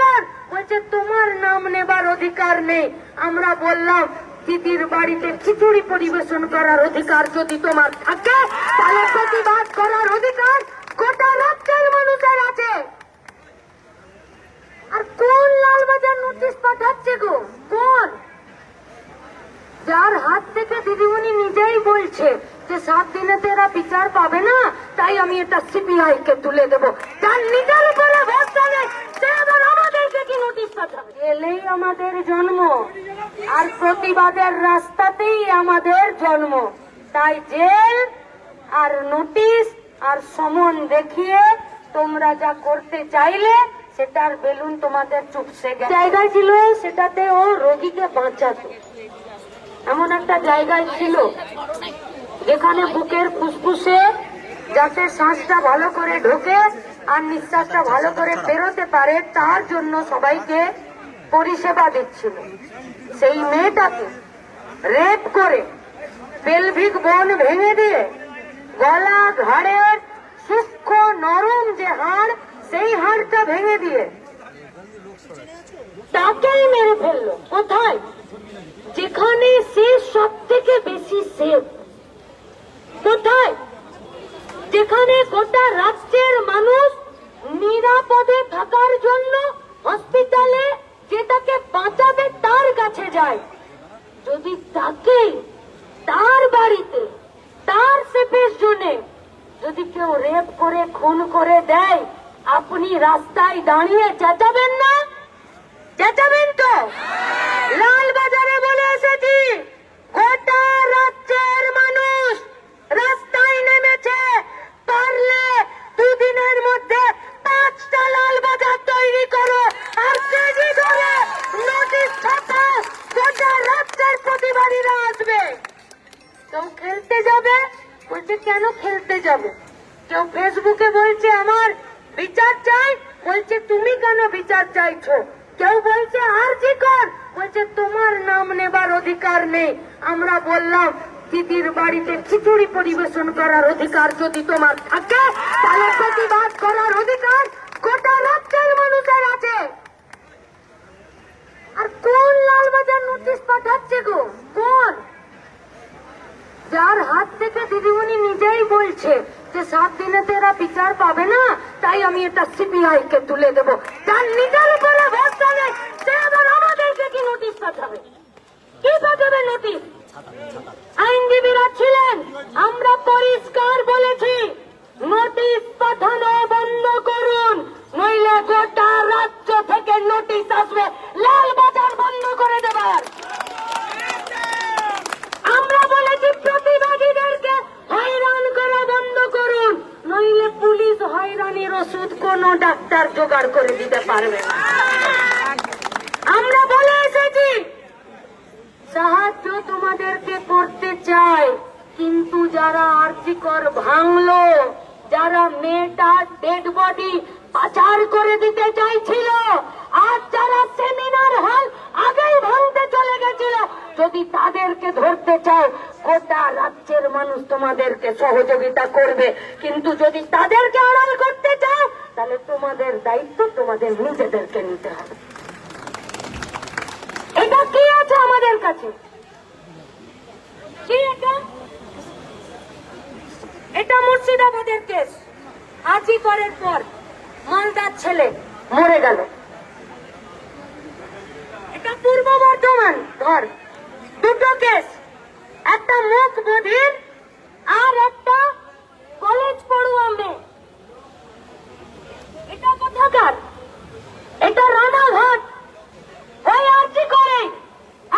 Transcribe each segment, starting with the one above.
কর বলছে, তোমার নাম নেবার অধিকার নেই। আমরা বললাম, দিদির বাড়িতে খিচুড়ি পরিবেশন করার অধিকার যদি তোমার থাকে, তাহলে প্রতিবাদ করার অধিকার গোটা রাজ্যের মানুষের আছে। আর কোন লালবাজার নোটিশ পাঠাচ্ছে গো? কোন? যার হাত থেকে দিদিমণি নিজেই বলছে যে, সাত দিনে তো এরা বিচার পাবে না, তাই আমি এটা সিবিআই কে তুলে দেবো। যার নিজের উপরে ভরসা নেই সে আবার আমাদেরকে কি নোটিশ পাঠাবে এলেই আমাদের জন্ম। আর প্রতিবাদের রাস্তাতেই আমাদের জন্ম। তাই জেল আর নোটিশ আর সমন দেখিয়ে তোমরা যা করতে চাইলে, সেটার বেলুন তোমাদের চুপসে গেছে। জায়গায় ছিল সেটাতে ও রোগীকে বাঁচাতো। এমন একটা জায়গায় ছিল। যেখানে বুকের ফুসফুসে যাতে শ্বাসটা ভালো করে ঢোকে আর নিঃশ্বাসটা ভালো করে বেরোতে পারে, তার জন্য সবাইকে পরিষেবা দিচ্ছিল। সেই মেয়েটাকে রেপ করে পেলভিক বন ভেঙে দিয়ে গলা ঘাড়ের সূক্ষ্ম নরম যে হাড়, সেই হাড়টা ভেঙে দিয়ে তাকেই মেরে ফেলল। কোথায়? যেখানে সে সব থেকে বেশি সেফ। কোথায়? যেখানে গোটা রাজ্যের মানুষ নিরাপদে থাকার জন্য হসপিটালে যে তাকে বাঁচাবে তার কাছে যায়। যদি তাকে তার বাড়িতে, তার সেফের জন্য যদি কেউ রেপ করে, খুন করে দেয়, আপনি রাস্তায় দাঁড়িয়ে চেঁচাবেন না? চেঁচাবেন তো? লাল বাজারে বলে এসেছি, গোটা রাজ্যের বিচার চাই? বলছে, তুমি কেন বিচার চাইছো? কেউ বলছে, আর জি কর? বলছে, তোমার নাম নেবার অধিকার নেই। আমরা বললাম, দিদির বাড়িতে খিচুড়ি পরিবেশন করার অধিকার যদি তোমার থাকে, তাহলে প্রতিবাদ করার অধিকার গোটা রাজ্যের মানুষের আছে। আর কোন লালবাজার নোটিশ পাঠাচ্ছে গো? কোন? যার হাত থেকে দিদিমণি নিজেই বলছে যে সাত দিনে এরা বিচার পাবে না, তাই আমি এটা সিবিআই কে তুলে দেবো। যার নিজের উপরে কি আইনজীবীরা ছিলেন, আমরা পরিষ্কার বলেছি নোটিশ পাঠানো বন্ধ করুন থেকে নোটিশ আসবে লাল বাজার বন্ধ করে দেবার আমরা বলেছি প্রতিবাদীদেরকে হয়রান করা বন্ধ করুন নইলে হয়রানির ওষুধ কোন ডাক্তার জোগাড় করে দিতে পারবে আমরা বলে এসেছি, সাহায্য তোমাদেরকে করতে চাই, কিন্তু যারা আর্থিকর ভাঙলো, যারা মেয়েটার ডেড বডি পাচার করে দিতে চাইছিল, আর যারা সেমিনার হল আগেই ভাঙতে চলে গেছিল, যদি তাদেরকে ধরতে চাও গোটা রাজ্যের মানুষ তোমাদেরকে সহযোগিতা করবে। কিন্তু যদি তাদেরকে আড়াল করতে চাও, তাহলে তোমাদের দায়িত্ব তোমাদের নিজেদেরকে নিতে হবে। এটা কি আছে আমাদের কাছে? এটা? মুর্শিদাবাদের কেস। আজি করার পর মালদার ছেলে মরে গেল। এটা পূর্ব বর্ধমান, ধর, দুটো কেস। একটা মুখ বধির আর একটা কলেজ পড়ুয়া মেয়ে এটা কোথাকার? এটা রানাঘাট। ওই আর্জি করে?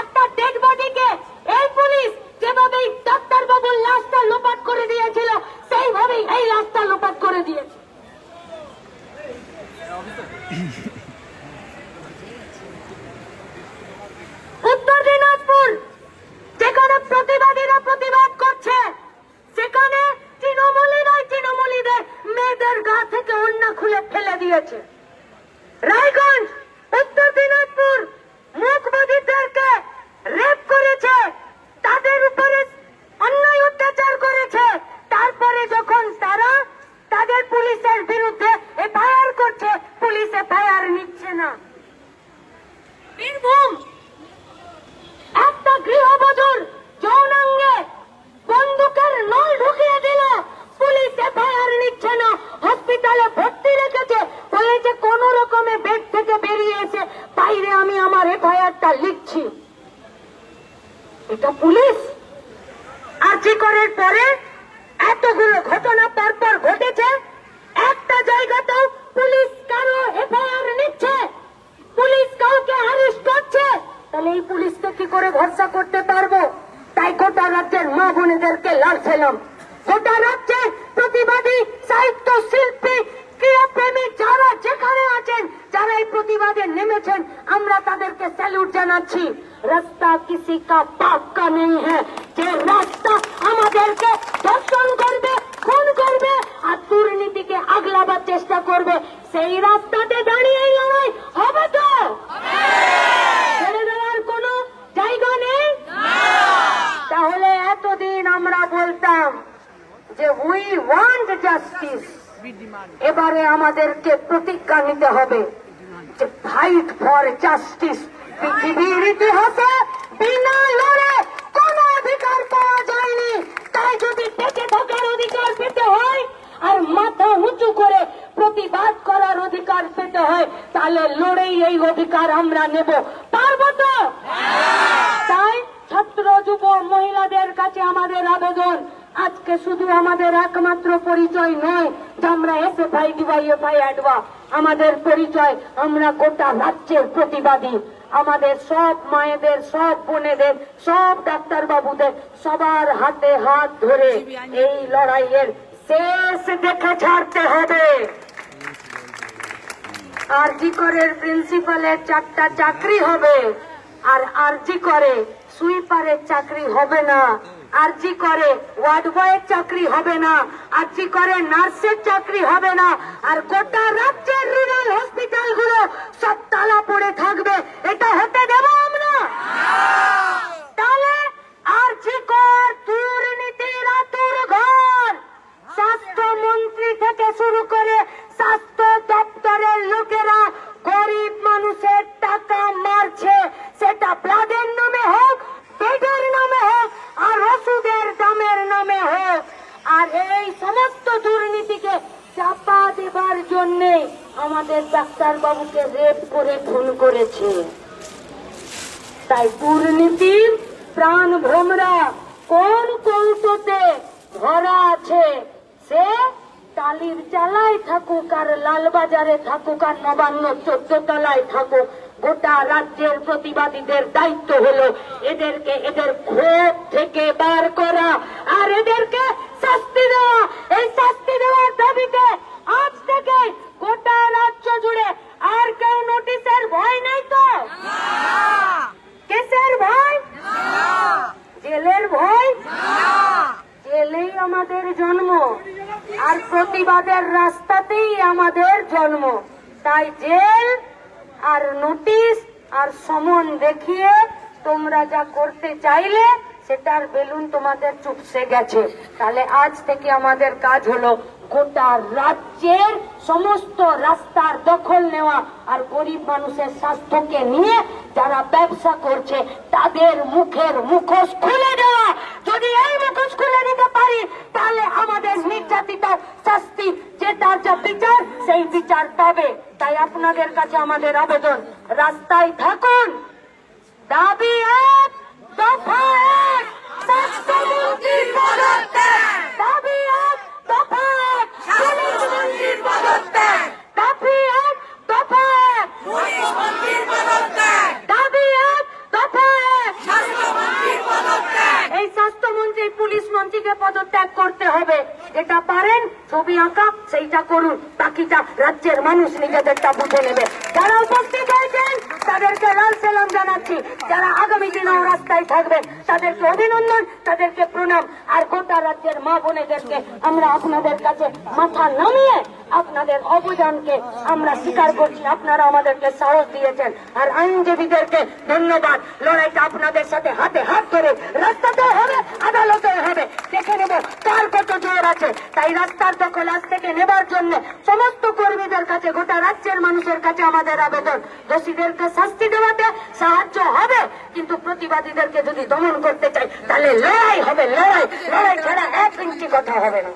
একটা ডেড বডিকে এই পুলিশ যেভাবে ডাক্তার বাবুর লাশটা লোপাট করে দিয়েছিল, সেইভাবেই এই লাশটা লোপাট করে দিয়েছে উত্তর দিনাজপুর যেখানে প্রতিবাদীরা প্রতিবাদ করছে সেখানে তৃণমূলী নয় তৃণমূলীদের মেয়েদের গা থেকে অন্য খুলে ফেলে দিয়েছে রায়গঞ্জ উত্তর দিনাজপুর মুখবাদীদেরকে রেপ করেছে তাদের উপরে অন্যায় অত্যাচার করেছে তারপরে যখন তারা তাদের পুলিশের বিরুদ্ধে এফআইআর করছে পুলিশ এফআইআর নিচ্ছে না বীরভূম একটা গৃহবধূর যৌনাঙ্গে বন্দুকের নল ঢুকিয়ে দিল পুলিশ এফআইআর নিচ্ছে না হসপিটালে ভর্তি রেখেছে বলেছে কোন রকমে বেড থেকে বেরিয়ে এসে বাইরে আমি আমার এফআইআরটা লিখছি এটা পুলিশ আর্জি করার পরে এতগুলো ঘটনা পরপর ঘটেছে একটা জায়গাতেও পুলিশ কারও এফআইআর নিচ্ছে পুলিশ কাউকে অ্যারেস্ট করছে তাহলে এই পুলিশকে কি করে ভরসা করতে পারব, তাই গোটা রাজ্যের মা বোনেদেরকে লালছিলাম গোটা রাজ্যের প্রতিবাদী সাহিত্য শিল্পী ক্রীড়াপ্রেমী যারা যেখানে আছেন, যারা এই প্রতিবাদে নেমেছেন, আমরা তাদেরকে স্যালুট জানাচ্ছি। রাস্তা কিসি কা বাপ কা নেই হ্যাঁ যে রাস্তা আমাদেরকে ধর্ষণ করবে, খুন করবে, আর দুর্নীতিকে আগলাবার চেষ্টা করবে, সেই রাস্তাতে দাঁড়িয়ে লড়াই হবে তো ছেড়ে দেওয়ার কোনো জায়গা নেই তাহলে এতদিন আমরা বলতাম যে উই ওয়ান্ট জাস্টিস এবারে আমাদেরকে প্রতিজ্ঞা নিতে হবে যে ফাইট ফর জাস্টিস পৃথিবীর ইতিহাসে বিনা লড়ে কোন অধিকার পাওয়া যায়নি। তাই যদি বেঁচে থাকার অধিকার পেতে হয় আর মাথা উঁচু করে প্রতিবাদ করার অধিকার পেতে হয় তাহলে লড়েই এই অধিকার আমরা নেব। পারব তো? তাই ছাত্র যুব মহিলাদের কাছে আমাদের আবেদন আজকে শুধু আমাদের একমাত্র পরিচয় নয়, যে আমরা এসে ভাই ডিবাই এফআই অ্যাডবা আমাদের পরিচয়, আমরা গোটা রাজ্যের প্রতিবাদী। আমাদের সব মায়েদের, সব বোনেদের, সব ডাক্তার বাবুদের সবার হাতে হাত ধরে এই লড়াইয়ের শেষ দেখে ছাড়তে হবে। আরজি করের প্রিন্সিপালের চারটা চাকরি হবে, আর আরজি করে সুইপারের চাকরি হবে না। আরজি করে ওয়ার্ড বয়ের চাকরি হবে না, আরজি করে, নার্সের চাকরি হবে না, আর গোটা রাজ্যের রুরাল হসপিটালগুলো সব তালা পড়ে থাকবে। এটা হতে দেব আমরা। এই সমস্ত দুর্নীতিকে চাপা দেবার জন্যে আমাদের ডাক্তার বাবুকে রেপ করে, খুন করেছে। তাই দুর্নীতির প্রাণ ভ্রমরা কোন কৌটোতে ধরা আছে, সে টালির চালায় থাকুক আর লালবাজারে থাকুক আর নবান্ন চোদ্দ তলায় থাকুক। গোটা রাজ্যের প্রতিবাদীদের দায়িত্ব হলো এদেরকে এদের ক্ষোভ থেকে বার করা আর এদেরকে শাস্তি দেওয়া। এই শাস্তি দেওয়ার দাবিতে আজ থেকে গোটা রাজ্য জুড়ে আর কেউ নোটিশের ভয় নেই তো? কেসের ভয়? জেলের ভয়? জেলেই আমাদের জন্ম, আর প্রতিবাদের রাস্তাতেই আমাদের জন্ম। তাই জেল আর নোটিশ আর সমন দেখিয়ে তোমরা যা করতে চাইলে সেটার বেলুন তোমাদের চুপসে গেছে। তাহলে আজ থেকে আমাদের কাজ হলো গোটা রাজ্যের সমস্ত রাস্তার দখল নেওয়া আর গরিব মানুষের স্বাস্থ্যকে নিয়ে যারা ব্যবসা করছে, তাদের মুখের মুখোশ খুলে দেওয়া। যদি এই মুখোশ খুলে দিতে পারি বিচার পাবে তাই আপনাদের কাছে আমাদের আবেদন। রাস্তায় থাকুন। দাবি দাবি দফা দাবি এক দফা এক দাবি এক দফা এক এই স্বাস্থ্যমন্ত্রী পুলিশ মন্ত্রীকে পদত্যাগ করতে হবে যেটা পারেন ছবি আঁকা সেইটা করুন বাকিটা রাজ্যের মানুষ নিজেদেরটা বুঝে নেবে। যারা উপস্থিত হয়েছেন তাদেরকে সালাম জানাচ্ছি। যারা আগামী দিনেও রাস্তায় থাকবেন, তাদেরকে অভিনন্দন, তাদেরকে প্রণাম। আর গোটা রাজ্যের মা বোনেদেরকে আমরা আপনাদের কাছে মাথা নামিয়ে আপনাদের অবদানকে আমরা স্বীকার করছি। আপনারা আমাদেরকে সাহস দিয়েছেন। আর আইনজীবীদেরকে ধন্যবাদ। লড়াইটা আপনাদের সাথে হাতে হাত ধরে রাস্তাতেও হবে, আদালতেও হবে। দেখে নেব কার কত জোর আছে। তাই রাস্তার দখল আজ থেকে নেবার জন্য সমস্ত কর্মীদের কাছে, গোটা রাজ্যের মানুষের কাছে আমাদের আবেদন। দোষীদেরকে শাস্তি দেওয়াতে সাহায্য হবে, কিন্তু প্রতিবাদীদেরকে যদি দমন করতে চাই, তাহলে লড়াই হবে, লড়াই লড়াই ছাড়া এক ইঞ্চি কথা হবে না।